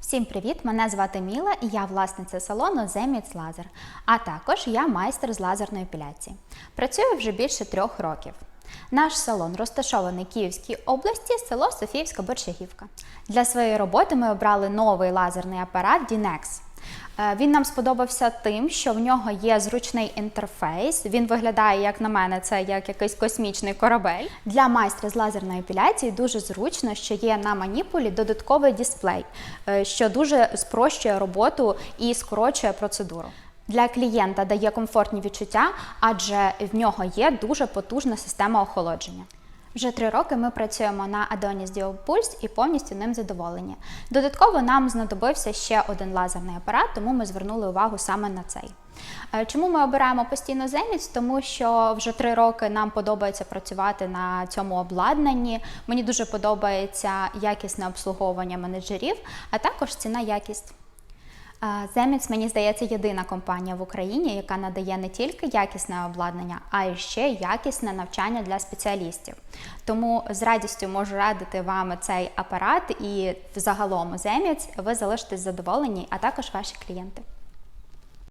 Всім привіт! Мене звати Міла і я власниця салону Zemits Laser, а також я майстер з лазерної епіляції. Працюю вже більше трьох років. Наш салон розташований в Київській області, село Софіївська Борщагівка. Для своєї роботи ми обрали новий лазерний апарат DNX. Е, Він нам сподобався тим, що в нього є зручний інтерфейс. Він виглядає, як на мене, це як якийсь космічний корабель. Для майстра з лазерної епіляції дуже зручно, що є на маніпулі додатковий дисплей, е, що дуже спрощує роботу і скорочує процедуру. Для клієнта дає комфортні відчуття, адже в нього є дуже потужна система охолодження. Вже три роки ми працюємо на Adonis Dual і повністю ним задоволені. Додатково нам знадобився ще один лазерний апарат, тому ми звернули увагу саме на цей. Е, Чому ми обираємо постійно Zenith? Тому що вже три роки нам подобається працювати на цьому обладнанні. Мені дуже подобається якісне обслуговування менеджерів, а також ціна якість. Земіц, мені здається, єдина компанія в Україні, яка надає не тільки якісне обладнання, а й ще якісне навчання для спеціалістів. Тому з радістю можу радити вам цей апарат і загалом Земіц ви залишитесь задоволені, а також ваші клієнти.